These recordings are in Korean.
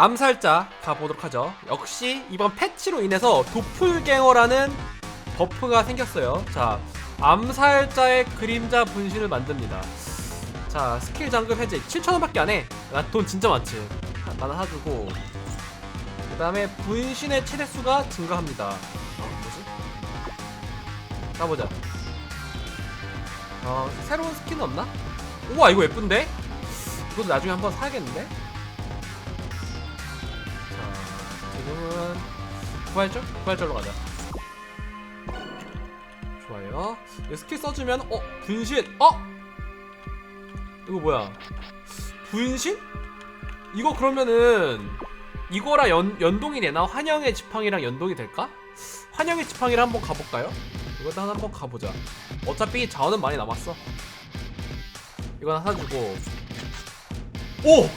암살자 가보도록 하죠 역시 이번 패치로 인해서 도플갱어라는 버프가 생겼어요 자 암살자의 그림자 분신을 만듭니다 자 스킬 잠금 해제 7천원 밖에 안해 나 돈 진짜 많지 하- 나는 사주고 그 다음에 분신의 최대수가 증가합니다 어, 뭐지? 가보자 어 새로운 스킨 없나? 우와 이거 예쁜데? 이것도 나중에 한번 사야겠는데? 자, 지금은 부활절? 부활절로 가자. 좋아요. 이 스킬 써주면 어 분신 어 이거 뭐야? 분신? 이거 그러면은 이거랑 연, 연동이 되나? 환영의 지팡이랑 연동이 될까? 환영의 지팡이를 한번 가볼까요? 이것도 하나 한번 가보자. 어차피 자원은 많이 남았어. 이거 하나 사주고 오!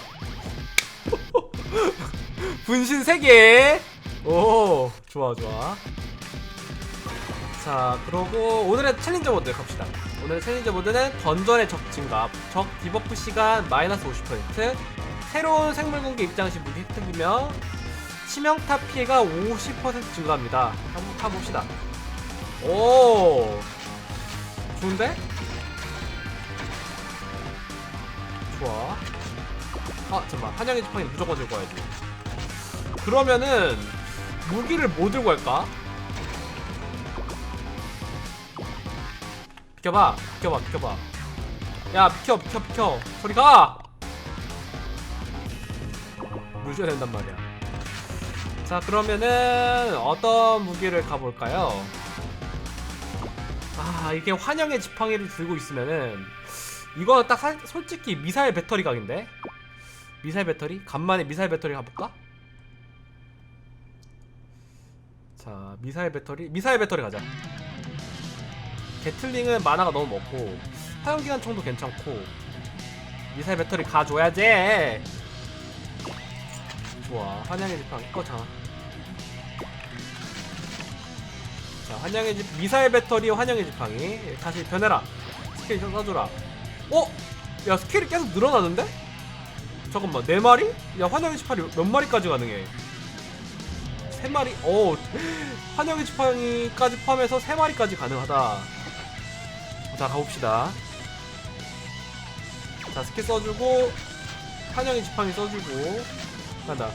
분신 3개! 오, 좋아, 좋아. 자, 그러고 오늘의 챌린저 모드 갑시다. 오늘의 챌린저 모드는 던전의 적 증가, 적 디버프 시간 마이너스 50%, 새로운 생물 공개 입장 시 무기 획득이며 치명타 피해가 50% 증가합니다. 한번 타봅시다. 오! 좋은데? 좋아. 아 잠깐만 한양의 지팡이 무조건 들고 와야지 그러면은 무기를 뭐 들고 갈까? 비켜봐 비켜봐 비켜봐 야 비켜 비켜 비켜 저리 가! 물 줘야 된단 말이야 자 그러면은 어떤 무기를 가볼까요? 아 이게 환영의 지팡이를 들고 있으면은 이거 딱 사- 솔직히 미사일 배터리 각인데 미사일 배터리? 간만에 미사일 배터리 가볼까? 자 미사일 배터리 미사일 배터리 가자 게틀링은 만화가 너무 먹고 화염기관 총도 괜찮고 미사일 배터리 가줘야지 좋아 환영의 지팡이 꺼잖아 자 환영의 지 미사일 배터리 환영의 지팡이 다시 변해라 스킬 좀 써주라 어? 야 스킬이 계속 늘어나는데? 잠깐만 네 마리? 야 환영의 지팡이 몇 마리까지 가능해? 세 마리? 오 환영의 지팡이까지 포함해서 세 마리까지 가능하다. 자 가봅시다. 자 스킬 써주고 환영의 지팡이 써주고 간다.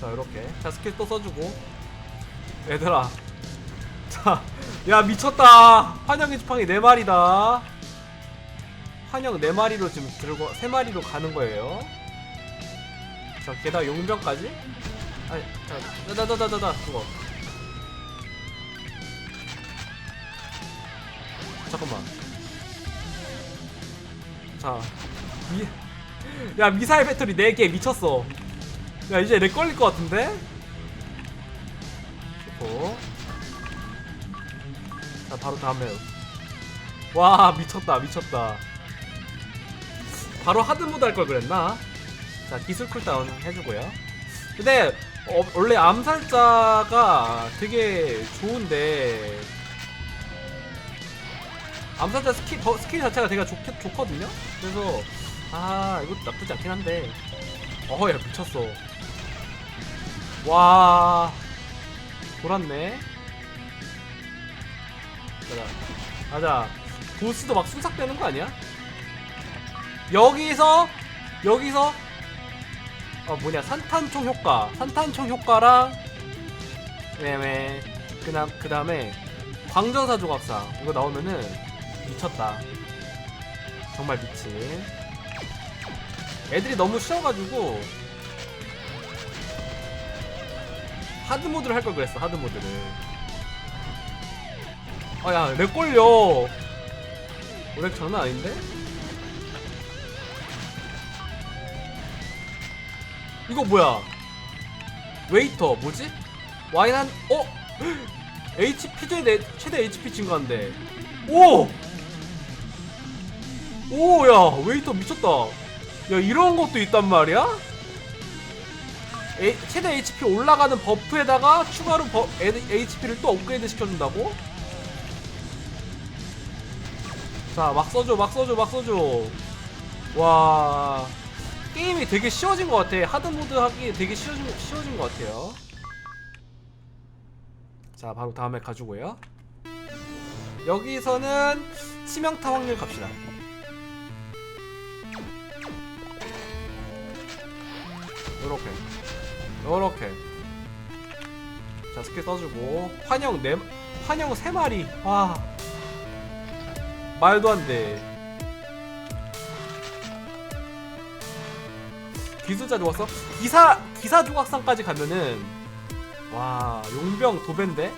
자 이렇게. 자 스킬 또 써주고. 얘들아. 자야 미쳤다. 환영의 지팡이 네 마리다. 환영 4마리로 지금 들고 3마리로 가는 거예요. 자, 게다가 용병까지? 아니, 자, 다다다다다 그거. 잠깐만. 자, 미, 야 미사일 배터리 4개 미쳤어. 야 이제 렉 걸릴 것 같은데? 좋고. 자, 바로 다음에. 와 미쳤다 미쳤다. 바로 하드 모드 할 걸 그랬나? 자 기술 쿨다운 해주고요. 근데 어, 원래 암살자가 되게 좋은데 암살자 스킬 더, 스킬 자체가 되게 좋, 좋거든요. 그래서 아 이것도 나쁘지 않긴 한데 어야 미쳤어. 와 돌았네. 가자 가자 보스도 막 순삭되는 거 아니야? 여기서 여기서 어 뭐냐 산탄총 효과. 산탄총 효과랑 왜왜 그다음 그 다음에 광전사 조각상 이거 나오면은 미쳤다. 정말 미친. 애들이 너무 쉬워가지고 하드 모드를 할 걸 그랬어 하드 모드를. 아야 렉 걸려. 어, 렉 장난 아닌데? 이거 뭐야? 웨이터 뭐지? 와인 한 어? HP 최대 최대 HP 증가한데. 오! 오, 야, 웨이터 미쳤다. 야, 이런 것도 있단 말이야? 에, 최대 HP 올라가는 버프에다가 추가로 버, HP를 또 업그레이드 시켜준다고? 자, 막 써줘, 막 써줘, 막 써줘. 와, 게임이 되게 쉬워진 것 같아. 하드 모드 하기 되게 쉬워진, 쉬워진 것 같아요. 자, 바로 다음에 가지고요. 여기서는 치명타 확률 갑시다. 요렇게 요렇게 자 스킬 써주고 환영 네 환영 세 마리 와 말도 안 돼 기술자 좋았어? 기사 기사 조각상까지 가면은 와 용병 도배인데?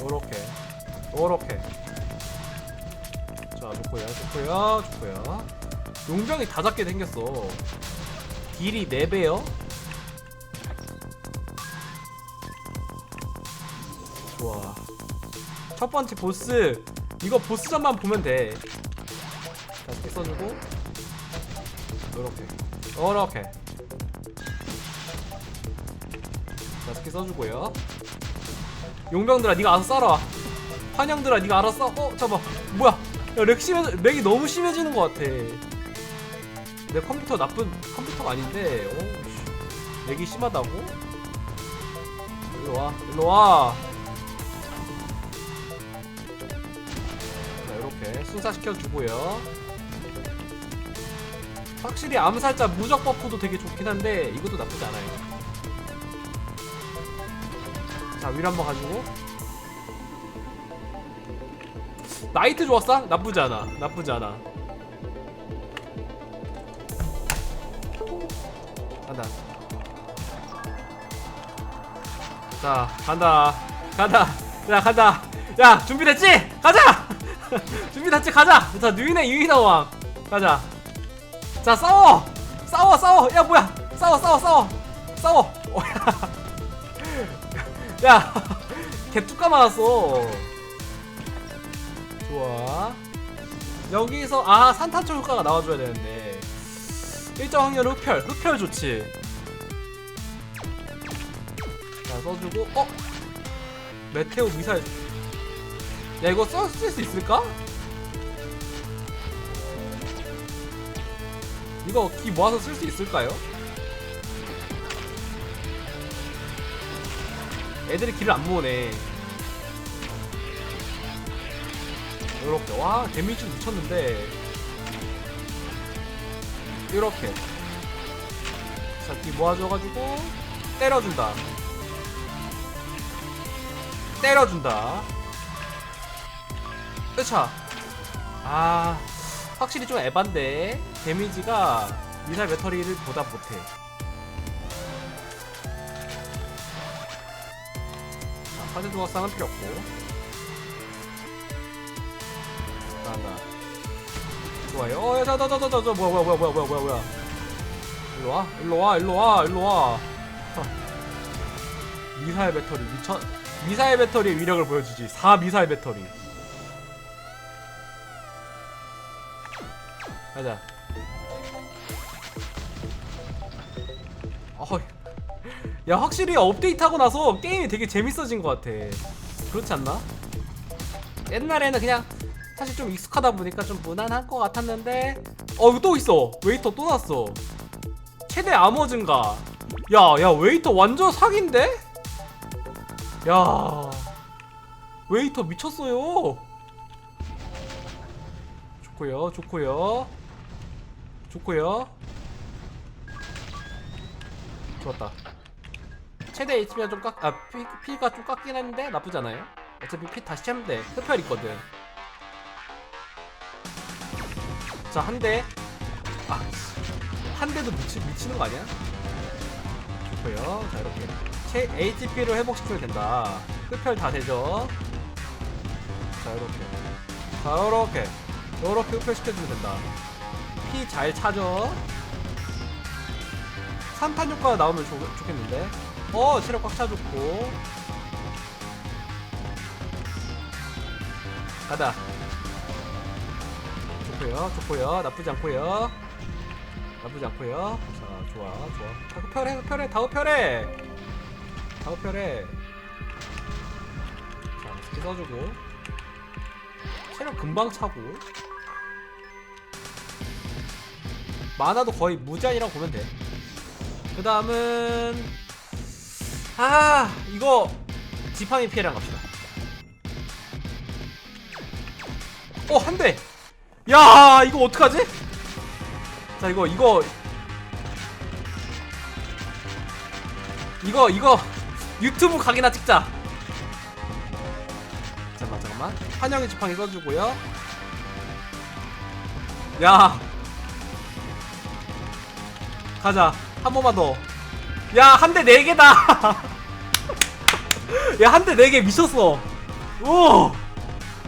요렇게 요렇게. 자 좋고요 좋고요 좋고요. 용병이 다 잡게 생겼어. 딜이 4배요? 좋아. 첫 번째 보스. 이거 보스전만 보면 돼. 자, 스킬 써주고 요렇게. 요렇게. 자 스킬 써주고요. 용병들아 네가 알아서 싸라. 환영들아 네가 알아서 싸. 어? 잠깐 뭐야? 야, 렉 심해, 렉이 너무 심해지는 것 같아. 내 컴퓨터 나쁜 컴퓨터가 아닌데. 오, 씨. 렉이 심하다고? 일로 와 일로 와. 자, 이렇게 순사시켜 주고요 확실히 암살자 무적 버프도 되게 좋긴 한데 이것도 나쁘지 않아요. 자 위로 한번 가지고. 나이트 좋았어? 나쁘지 않아. 나쁘지 않아. 간다. 자 간다. 간다. 야 간다. 야 준비됐지? 가자! 준비됐지? 가자! 자 유인의 유인의 왕 가자 자 싸워! 싸워 싸워! 야 뭐야? 싸워 싸워 싸워! 싸워! 어, 야. 야 개뚜까 맞았어. 좋아. 여기서 아 산탄초 효과가 나와줘야 되는데. 일정 확률 흡혈 흡혈 좋지 자 써주고 어? 메테오 미사일. 야 이거 써, 쓸수 있을까? 이거 기 모아서 쓸 수 있을까요? 애들이 길을 안 모으네. 요렇게. 와 데미지 미쳤는데. 이렇게. 자뒤 모아줘가지고 때려준다. 때려준다. 으차 아 확실히 좀 에반데 데미지가 미사일 배터리를 보다 못해 자 카드 조각상은 필요 없고 나간다 좋아요. 어, 자, 자, 자, 자, 자, 자, 뭐야, 뭐야, 뭐야, 뭐야, 뭐야, 뭐야. 일로 와, 일로 와, 일로 와, 일로 와. 하. 미사일 배터리 미쳐. 미사일 배터리의 위력을 보여주지. 4 미사일 배터리. 가자. 어, 야 확실히 업데이트하고 나서 게임이 되게 재밌어진 것 같아. 그렇지 않나? 옛날에는 그냥 사실 좀 익숙하다 보니까 좀 무난한 것 같았는데 어 이거 또 있어. 웨이터 또 났어. 최대 암호 증가. 야야 웨이터 완전 사기인데? 야 웨이터 미쳤어요. 좋고요 좋고요. 좋고요 좋았다 최대 HP가 좀 깎, 아, 피, 피가 좀 깎긴 했는데 나쁘지 않아요 어차피 피 다시 채면 돼 흡혈 있거든 자, 한 대. 아, 한 대도 미치, 미치는 거 아니야? 좋고요. 자, 이렇게. 최 HP로 회복시키면 된다. 흡혈 다 되죠? 자, 이렇게. 자, 이렇게. 이렇게 흡혈시켜주면 된다. 피 잘 차죠? 산탄 효과가 나오면 좋, 좋겠는데. 어 체력 꽉 차줬고. 가다 좋고요 좋고요. 나쁘지 않고요. 나쁘지 않고요. 자 좋아 좋아. 다 흡혈해 흡혈해 다 흡혈해. 다 흡혈해. 자 스킬 써주고. 체력 금방 차고. 만화도 거의 무제한이라고 보면 돼. 그 다음은 아 이거 지팡이 피해랑 갑시다. 어 한 대. 야 이거 어떡하지? 자 이거 이거 이거 이거 유튜브 각이나 찍자. 잠깐만 잠깐만 환영의 지팡이 써주고요. 야 가자 한 번만 더 야 한 대 네 개다. 야 한 대 네 개 미쳤어. 오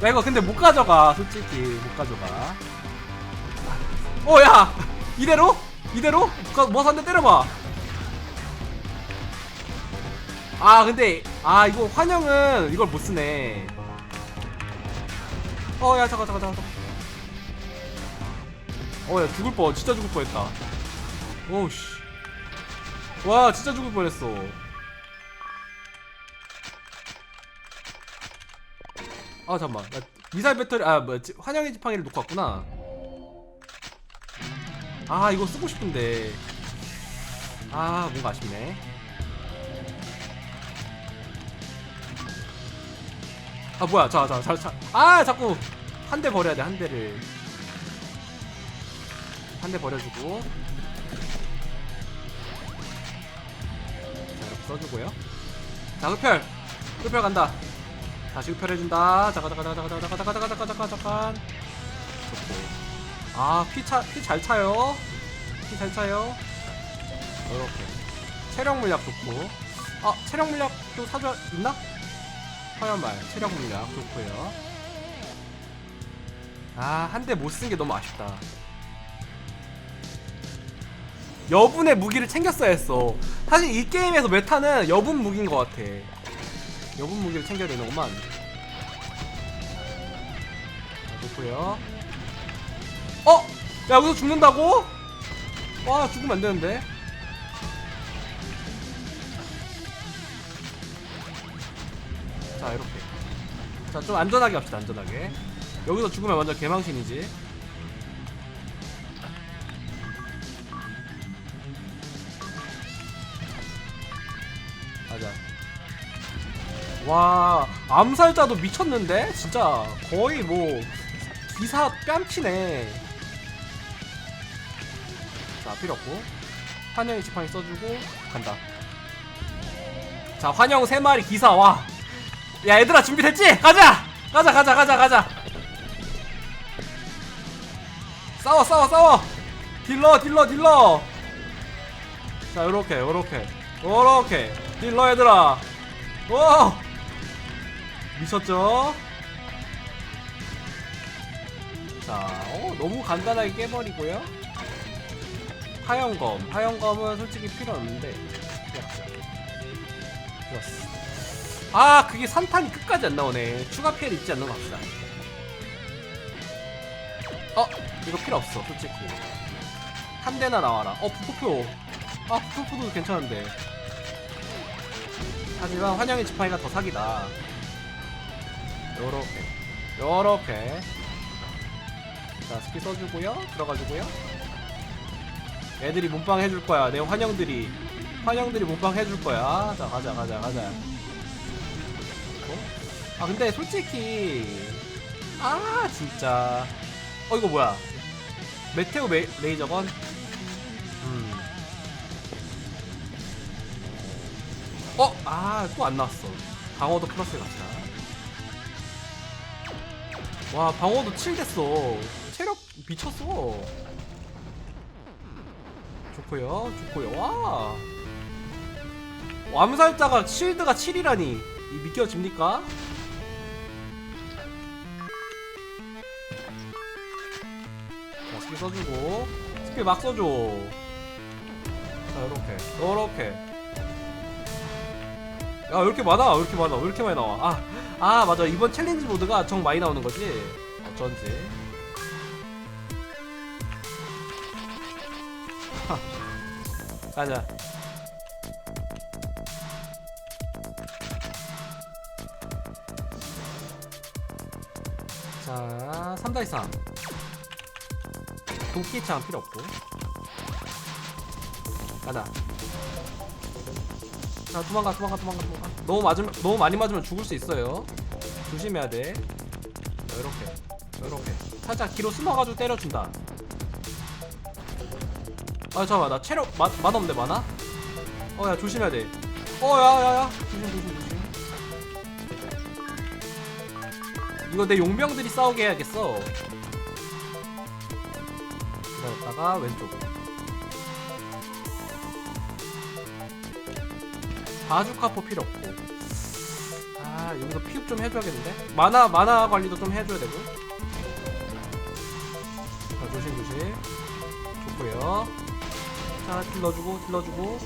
야 이거 근데 못 가져가 솔직히. 못 가져가. 어야! 이대로? 이대로? 뭐한 대 때려봐. 아 근데 아 이거 환영은 이걸 못 쓰네. 어 야 잠깐 잠깐 잠깐. 어 야 죽을 뻔 진짜 죽을 뻔 했다. 오우씨 와 진짜 죽을 뻔했어. 아 잠깐만. 나 미사일 배터리 아 뭐야 지- 환영의 지팡이를 놓고 왔구나. 아 이거 쓰고 싶은데. 아 뭔가 아쉽네. 아 뭐야 자자자자아 자꾸 한 대 버려야 돼 한 대를. 한 대 버려주고 자 이렇게 써주고요. 자 흡혈. 흡혈 간다. 다시 흡혈해준다. 잠깐 잠깐 잠깐 잠깐 잠깐 잠깐 잠깐 잠깐 잠깐. 좋고. 아피차피 잘 차요. 피 잘 차요. 이렇게. 체력 물약 좋고. 아 체력 물약도 사줘 있나? 화염발 체력 물약 좋고요. 아 한 대 못 쓴 게 너무 아쉽다 여분의 무기를 챙겼어야 했어. 사실 이 게임에서 메타는 여분 무기인 것 같아. 여분 무기를 챙겨야 되는구만. 자, 좋고요. 어? 야 여기서 죽는다고? 와 죽으면 안 되는데. 자 이렇게. 자 좀 안전하게 합시다 안전하게. 여기서 죽으면 완전 개망신이지. 와, 암살자도 미쳤는데? 진짜 거의 뭐 기사 뺨치네. 자, 필요 없고. 환영의 지팡이 써주고 간다. 자, 환영 세 마리 기사 와. 야, 얘들아 준비됐지? 가자. 가자, 가자, 가자, 가자. 싸워, 싸워, 싸워. 딜러, 딜러, 딜러. 자, 요렇게, 요렇게. 요렇게. 딜러 얘들아. 오! 미쳤죠? 자, 어, 너무 간단하게 깨버리고요. 하영검. 하영검은 솔직히 필요 없는데. 좋았어. 아, 그게 산탄이 끝까지 안 나오네. 추가 피해를 입지 않는 거 합시다. 어, 이거 필요 없어, 솔직히. 한 대나 나와라. 어, 부포표. 아, 부포표도 괜찮은데. 하지만 환영의 지팡이가 더 사기다. 요렇게. 요렇게. 자, 스킬 써주고요. 들어가주고요. 애들이 몸빵 해줄 거야. 내 환영들이. 환영들이 몸빵 해줄 거야. 자, 가자, 가자, 가자. 어? 아, 근데 솔직히. 아, 진짜. 어, 이거 뭐야. 메테오 메, 레이저건? 음. 어? 아, 또 안 나왔어. 방어도 플러스 갑시다. 와, 방어도 7 됐어. 체력 미쳤어. 좋고요, 좋고요. 와. 암살자가 실드가 7이라니. 이 믿겨집니까? 자, 스킬 써주고. 스킬 막 써줘. 자 이렇게 이렇게 야왜 이렇게 많아 왜 이렇게 많아 왜 이렇게 많이 나와 아, 아 맞아. 이번 챌린지 모드가 정 많이 나오는 거지? 어쩐지. 하. 가자. 자 3다 이상. 도끼창 필요 없고. 가자 자 도망가 도망가 도망가 도망가. 너무 맞으면 너무 많이 맞으면 죽을 수 있어요. 조심해야 돼. 이렇게 이렇게. 살짝 뒤로 숨어가지고 때려준다. 아 잠깐만 나 체력 마, 맛없는데 많아? 어야 조심해야 돼. 어야야야. 조심 조심 조심. 이거 내 용병들이 싸우게 해야겠어. 기다렸다가 왼쪽으로 바주카포 필요 없고. 아 여기서 피흡 좀 해줘야겠는데? 마나 마나 관리도 좀 해줘야 되고. 자 조심 조심. 좋고요. 자 딜러주고 딜러주고.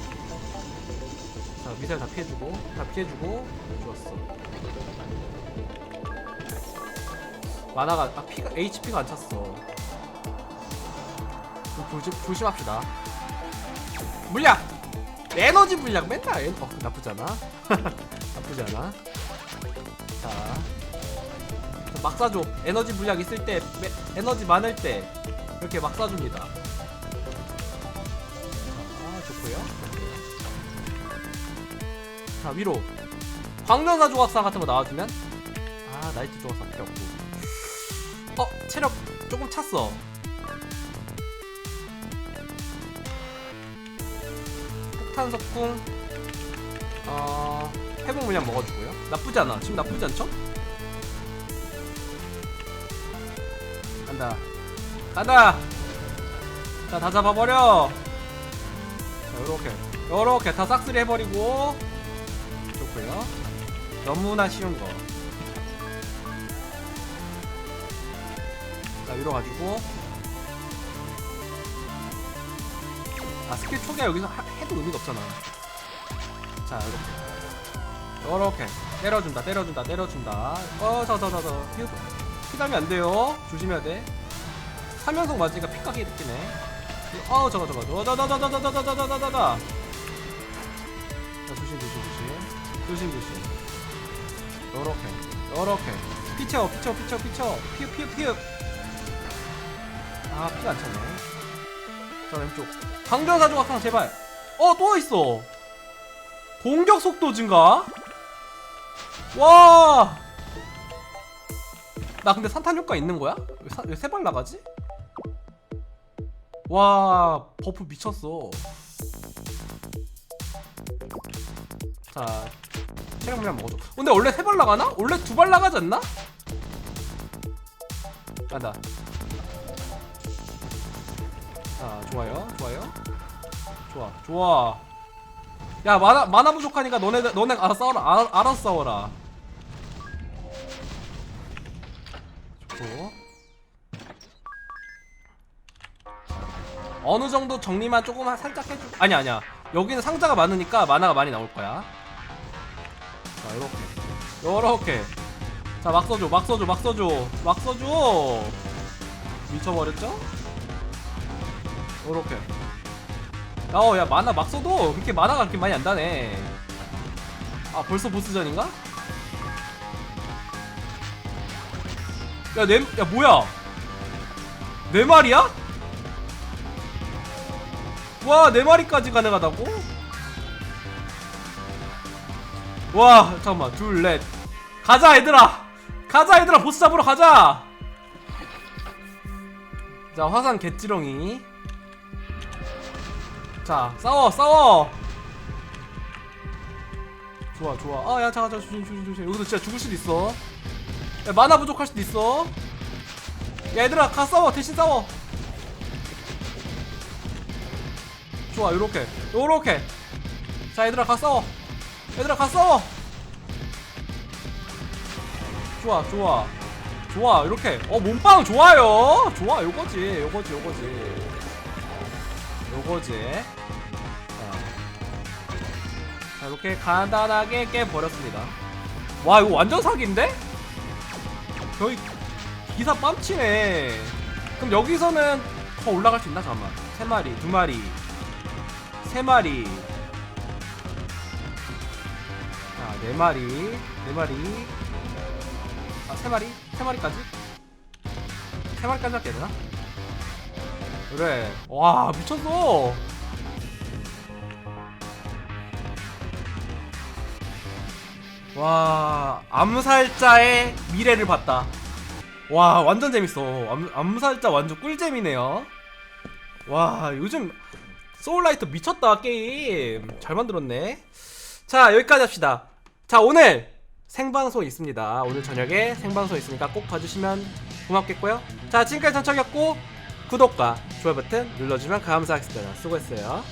자 미사일 다 피해주고 다 피해주고. 좋았어. 마나가 아 피가 HP가 안 찼어. 좀 조심, 조심합시다. 물약 에너지 물약 맨날 에... 어 나쁘지 않아. 자, 막 쏴줘. 에너지 물약 있을 때 매- 에너지 많을 때 이렇게 막 쏴줍니다. 자, 아 좋고요. 자 위로. 광전사 조각사 같은 거 나와주면? 아 나이트 조각사 필요 없고. 어 체력 조금 찼어 탄 석궁 어 회복 물량 먹어주고요. 나쁘지 않아. 지금 나쁘지 않죠? 간다. 간다! 자 다 잡아버려! 자 요렇게. 요렇게 다 싹쓸이 해버리고. 좋고요. 너무나 쉬운 거. 자, 위로 가지고. 아, 스킬 초기화 여기서 하- 해도 의미가 없잖아. 자, 이렇게. 요렇게. 때려준다, 때려준다, 때려준다. 어, 저, 저, 저, 저. 피, 피 달면 안 돼요. 조심해야 돼. 사면속 맞으니까 피까기 느끼네. 어, 저거, 저거. 저, 저, 저, 저, 저, 저, 저, 저, 저, 저, 저, 저, 저. 자, 조심, 조심, 조심. 조심, 조심. 요렇게. 요렇게. 피쳐, 피쳐, 피쳐, 피쳐. 피우, 피우, 피우. 아 피가 안 차네 자 왼쪽 강전사 조각상 제발 어 또 있어 공격 속도 증가 와 나 근데 산탄 효과 있는 거야? 왜 세 발 나가지? 와 버프 미쳤어 자 체력 물량 먹어줘 근데 원래 세 발 나가나? 원래 두 발 나가지 않나? 간다 자 좋아요 좋아요. 좋아 좋아. 야 만화 만화 부족하니까 너네 너네 알아서 싸워라. 알, 알아서 싸워라. 좋고. 어느 정도 정리만 조금 만 살짝 해줘 아니 아니야. 여기는 상자가 많으니까 만화가 많이 나올 거야. 자 요렇게. 요렇게. 자 막 써줘 막 써줘 막 써줘. 막 써줘! 미쳐버렸죠? 요렇게 어, 야, 만화 막 써도 그렇게 만화가 그렇게 많이 안 다네. 아, 벌써 보스전인가? 야, 내, 야, 뭐야? 네 마리야? 와, 네 마리까지 가능하다고? 와, 잠깐만, 둘, 넷. 가자, 얘들아! 가자, 얘들아! 보스 잡으러 가자! 자, 화산 개찌렁이. 자 싸워 싸워! 좋아 좋아. 아야 잠깐 잠깐 조심 조심 조심. 여기서 진짜 죽을 수도 있어. 야 만화 부족할 수도 있어. 야 얘들아 가 싸워. 대신 싸워. 좋아 요렇게. 요렇게. 자 얘들아 가 싸워. 얘들아 가 싸워. 좋아 좋아. 좋아 이렇게. 어 몸빵 좋아요. 좋아 요거지 요거지 요거지 요거지 자자 이렇게 간단하게 깨버렸습니다. 와 이거 완전 사기인데? 거의 기사 빰치네. 그럼 여기서는 더 올라갈 수 있나? 잠깐만. 세 마리 두 마리. 세 마리. 자네 마리 네 마리. 아세 마리? 세 마리까지? 세 마리까지 할게 되나? 그래. 와 미쳤어. 와 암살자의 미래를 봤다. 와 완전 재밌어. 암, 암살자 완전 꿀잼이네요. 와 요즘 소울라이트 미쳤다 게임. 잘 만들었네. 자 여기까지 합시다. 자 오늘 생방송 있습니다. 오늘 저녁에 생방송 있으니까 꼭 봐주시면 고맙겠고요. 자 지금까지 전척이었고 구독과 좋아요 버튼 눌러주면 감사하겠습니다. 수고했어요